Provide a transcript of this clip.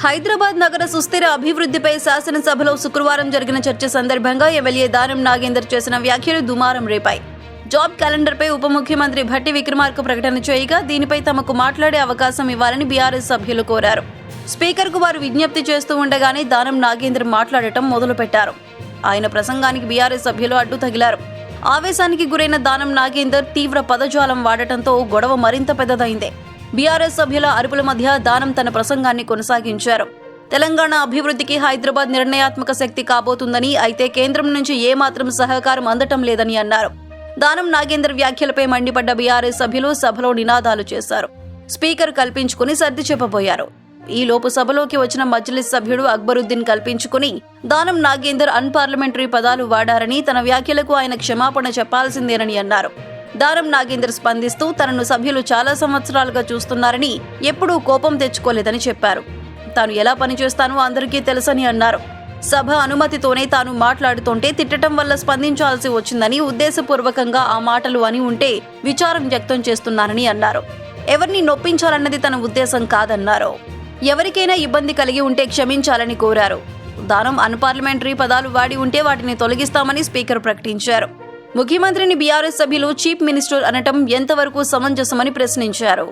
హైదరాబాద్ నగర సుస్థిర అభివృద్ధిపై శాసనసభలో శుక్రవారం జరిగిన చర్చ సందర్భంగా ఎమ్మెల్యే దానం నాగేందర్ చేసిన వ్యాఖ్యలు దుమారం రేపాయి. జాబ్ క్యాలెండర్పై ఉప ముఖ్యమంత్రి భట్టి విక్రమార్క ప్రకటన చేయగా దీనిపై తమకు మాట్లాడే అవకాశం ఇవ్వాలని బీఆర్ఎస్ సభ్యులు కోరారు. స్పీకర్కు వారు విజ్ఞప్తి చేస్తూ ఉండగానే దానం నాగేందర్ మాట్లాడటం మొదలుపెట్టారు. ఆయన ప్రసంగానికి బీఆర్ఎస్ సభ్యులు అడ్డు తగిలారు. ఆవేశానికి గురైన దానం నాగేందర్ తీవ్ర పదజాలం వాడటంతో గొడవ మరింత పెద్దదైంది. బీఆర్ఎస్ సభ్యుల అరుపుల మధ్య దానం తన ప్రసంగాన్ని కొనసాగించారు. తెలంగాణ అభివృద్ధికి హైదరాబాద్ నిర్ణయాత్మక శక్తి కాబోతుందని అయితే కేంద్రం నుంచి ఏమాత్రం సహకారం అందటం లేదని అన్నారు. దానం నాగేందర్ వ్యాఖ్యలపై మండిపడ్డ బీఆర్ఎస్ సభ్యులు సభలో నినాదాలు చేశారు. స్పీకర్ కల్పించుకుని సర్ది చెప్పబోయారు. ఈ లోపు సభలోకి వచ్చిన మజ్లిస్ సభ్యుడు అక్బరుద్దీన్ కల్పించుకుని దానం నాగేందర్ అన్పార్లమెంటరీ పదాలు వాడారని తన వ్యాఖ్యలకు ఆయన క్షమాపణ చెప్పాల్సిందేనని అన్నారు. దారం నాగేందర్ స్పందిస్తూ తనను సభ్యులు చాలా సంవత్సరాలుగా చూస్తున్నారని ఎప్పుడూ కోపం తెచ్చుకోలేదని చెప్పారు. తాను ఎలా పనిచేస్తానో అందరికీ తెలుసని అన్నారు. సభ అనుమతితోనే తాను మాట్లాడుతుంటే తిట్టడం వల్ల స్పందించాల్సి వచ్చిందని ఉద్దేశపూర్వకంగా ఆ మాటలు అని ఉంటే విచారం వ్యక్తం చేస్తున్నానని అన్నారు. ఎవరిని నొప్పించాలన్నది తన ఉద్దేశం కాదన్నారు. ఎవరికైనా ఇబ్బంది కలిగి ఉంటే క్షమించాలని కోరారు. దానం అన్పార్లమెంటరీ పదాలు వాడి ఉంటే వాటిని తొలగిస్తామని స్పీకర్ ప్రకటించారు. ముఖ్యమంత్రిని బీఆర్ఎస్ సభ్యులు చీఫ్ మినిస్టర్ అనటం ఎంతవరకు సమంజసమని ప్రశ్నించారు.